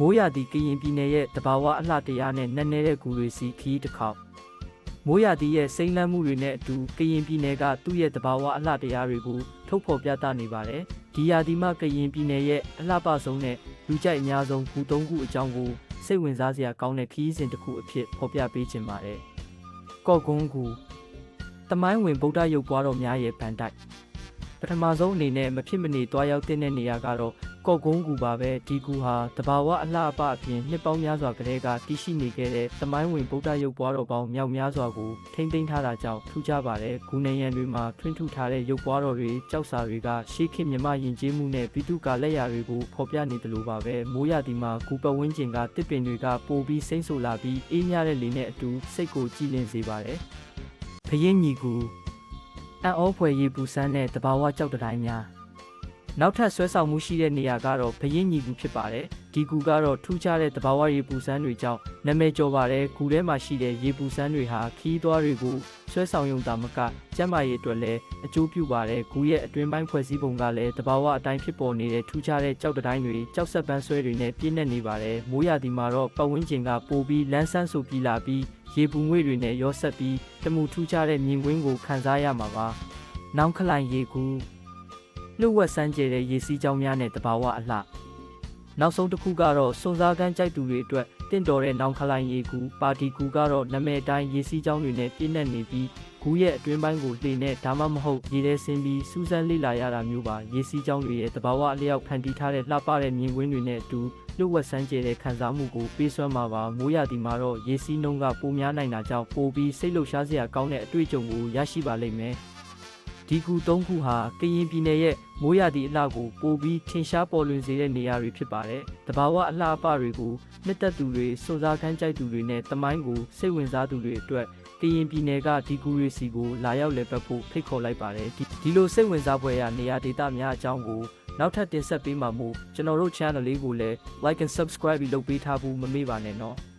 မိုးရာသီကရင်ပြည်နယ်ရဲ့တဘာဝအလှတရားနဲ့နက်နဲတဲ့ဂူတွေစီခီးတစ်ခေါက်မိုးရာသီရဲ့စိမ့်လန်းမှုတွေနဲ့အတူကရင်ပြည်နယ်ကသူ့ရဲ့တဘာဝအလှတရားတွေကိုထုတ်ဖော်ပြသနေပါတယ်ဒီရာသီမှာကရင်ပြည်နယ်ရဲ့အလှပဆုံးနဲ့လူကြိုက်အများဆုံးဂူသုံးခုအကြောင်းကိုစိတ်ဝင်စားစရာကောင်းတဲ့ခီးစဉ်တစ်ခုအဖြစ်ဖော်ပြပေးခြင်းပါတယ်ကော့ကွန်းဂူတမိုင်းဝင်ဗုဒ္ဓရုပ်ပွားတော်များရဲ့ဗန်တိုက် ပထမဆုံးအနေနဲ့မဖြစ်မနေတွားရောက်တဲ့နေရာကတော့ကော့ကုန်းကူပါပဲဒီကူဟာတဘာဝအလှအပအပြင်နှစ်ပေါင်းများစွာကတည်းကတည်ရှိနေခဲ့တဲ့သမိုင်းဝင်ဗုဒ္ဓရုပ်ပွားတော်ပေါင်းမြောက်များစွာကိုထိမ့်သိမ်းထားတာကြောင့်ထူးခြားပါတယ်ဂူနေရန်တွေမှာထွန်းထူထားတဲ့ရုပ်ပွားတော်တွေကြောက်စာတွေကရှေးခေတ်မြမယဉ်ကျေးမှုနဲ့ဗိတုကာလက်ရာတွေကိုဖော်ပြနေတယ်လို့ပါပဲမိုးရသည်မှာဂူပတ်ဝန်းကျင်ကတစ်ပင်တွေကပိုပြီးစိမ့်ဆူလာပြီးအေးမြတဲ့လေနဲ့အတူစိတ်ကိုကြည်လင်စေပါတယ်ဖယင်းညီကူ အံ့ဩဖွယ်ရည်ပူစမ်းတဲ့တဘာဝကြောက်တတိုင်းများ နောက်ထပ်ဆွဲဆောင်မှုရှိတဲ့နေရာကတော့ဘရင်ညီကူဖြစ်ပါတယ်ဒီကူကတော့ထူးခြားတဲ့တဘာဝရည်ပူစမ်းတွေကြောင့်နာမည်ကျော်ပါတယ်ကူထဲမှာရှိတဲ့ရည်ပူစမ်းတွေဟာခီးသွွားတွေကိုဆွဲဆောင်ရုံတာမကကျန်းမာရေးအတွက်လည်းအကျိုးပြုပါတယ်ကူရဲ့အတွင်းပိုင်းဖွဲ့စည်းပုံကလည်းတဘာဝအတိုင်းဖြစ်ပေါ်နေတဲ့ထူးခြားတဲ့ကြောက်တတိုင်းတွေကြောက်ဆက်ပန်းဆွဲတွေနဲ့ပြည့်နေနေပါတယ်မိုးရာသီမှာတော့ပတ်ဝန်းကျင်ကပိုပြီးလန်းဆန်းဆူပြီးလာပြီးရေပူငွေ့တွေနဲ့ရောဆက်ပြီးတမှုထူးခြားတဲ့မြင်ကွင်းကိုခံစားရမှာပါနောင်ခလိုင်ရေကူ လှုပ်ဝက်စမ်းကျဲတဲ့ရေစီးကြောင်းများနဲ့တဘာဝအလှနောက်ဆုံးတစ်ခုကတော့စွန်စားကန်းကြိုက်သူတွေအတွက်တင့်တော်တဲ့နောင်ခလိုင်ရေကူပါတီကူကတော့နာမည်အတိုင်းရေစီးကြောင်းတွေနဲ့ပြည့်နှက်နေပြီးဂူရဲ့အတွင်းပိုင်းကိုလှေနဲ့ဒါမှမဟုတ်ရေထဲဆင်းပြီးစူးစမ်းလေ့လာရတာမျိုးပါရေစီးကြောင်းတွေရဲ့တဘာဝအလျောက်ဖန်တီးထားတဲ့လှပတဲ့မြင်ကွင်းတွေနဲ့အတူလှုပ်ဝက်စမ်းကျဲတဲ့ခံစားမှုကိုပေးစွမ်းမှာပါမိုးရသည်မှာတော့ရေစီးနှုံးကပိုများနိုင်တာကြောင့်ပိုပြီးစိတ်လှုပ်ရှားစရာကောင်းတဲ့အတွေ့အကြုံကိုရရှိပါလိမ့်မယ် ဒီကူ၃ခုဟာကရင်ပြည်နယ်ရဲ့မိုးရသည့်အလှကိုပိုပြီးထင်ရှားပေါ်လွင်စေတဲ့နေရာတွေဖြစ်ပါတယ်။တဘာဝအလှအပတွေကိုနှစ်သက်သူတွေစွန့်စားခန်းကြိုက်သူတွေနဲ့တမိုင်းကိုစိတ်ဝင်စားသူတွေအတွက်ကရင်ပြည်နယ်ကဒီကူရီစီကိုလာရောက်လည်ပတ်ဖို့ဖိတ်ခေါ်လိုက်ပါတယ်ဒီဒီလိုစိတ်ဝင်စားဖွယ်ရာနေရာဒေသများအကြောင်းကိုနောက်ထပ်တင်ဆက်ပေးမှာမို့ကျွန်တော်တို့ channel လေးကိုလည်း like and subscribe ပြီးလုပ်ပေးထားဖို့မမေ့ပါနဲ့နော်။